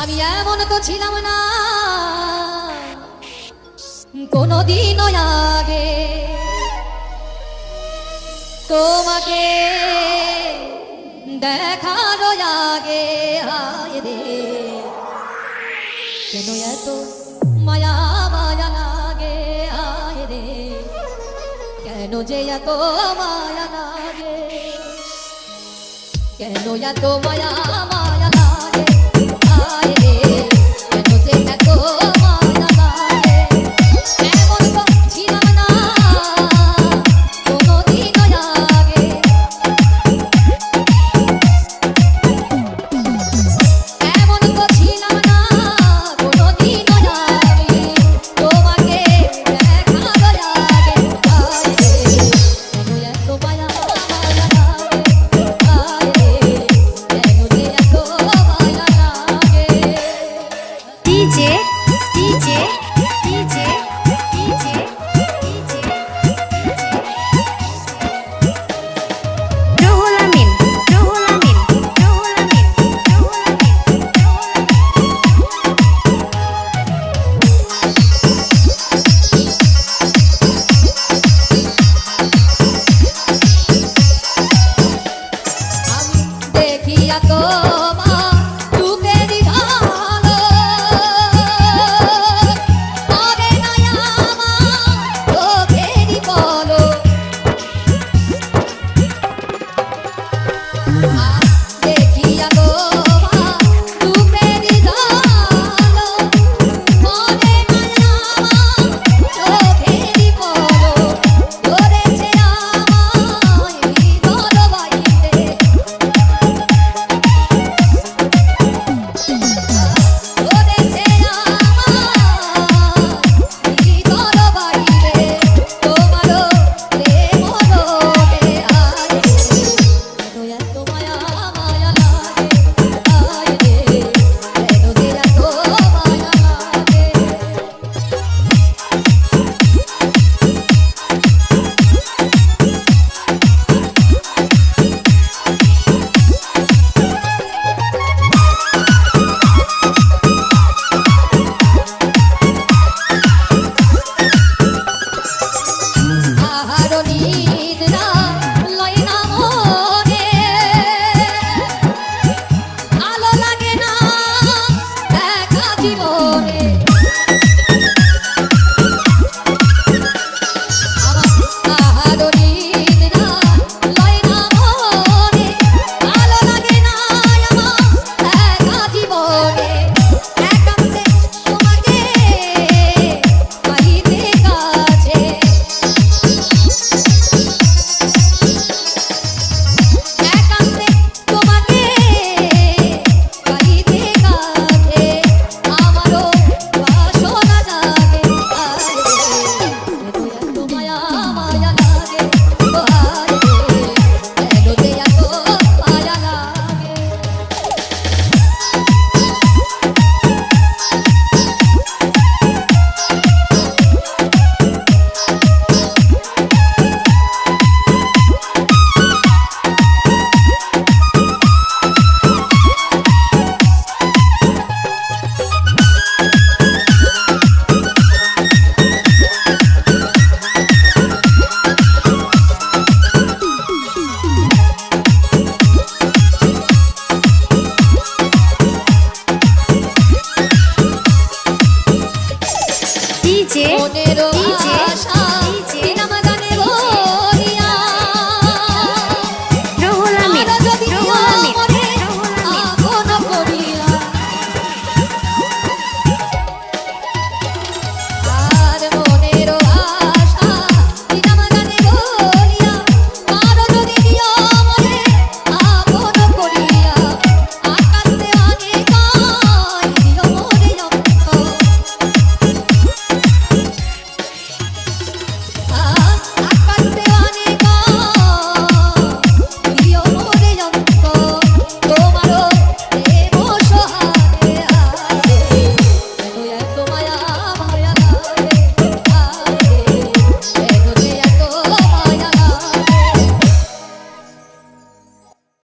আমি এমন তো ছিলাম না। কোনদিনও আগে তোমাকে দেখার আগে হায় কেন এত মায়া মায়া লাগে হায় রে? কেন যে এত মায়া লাগে? কেন এত মায়া Yeah.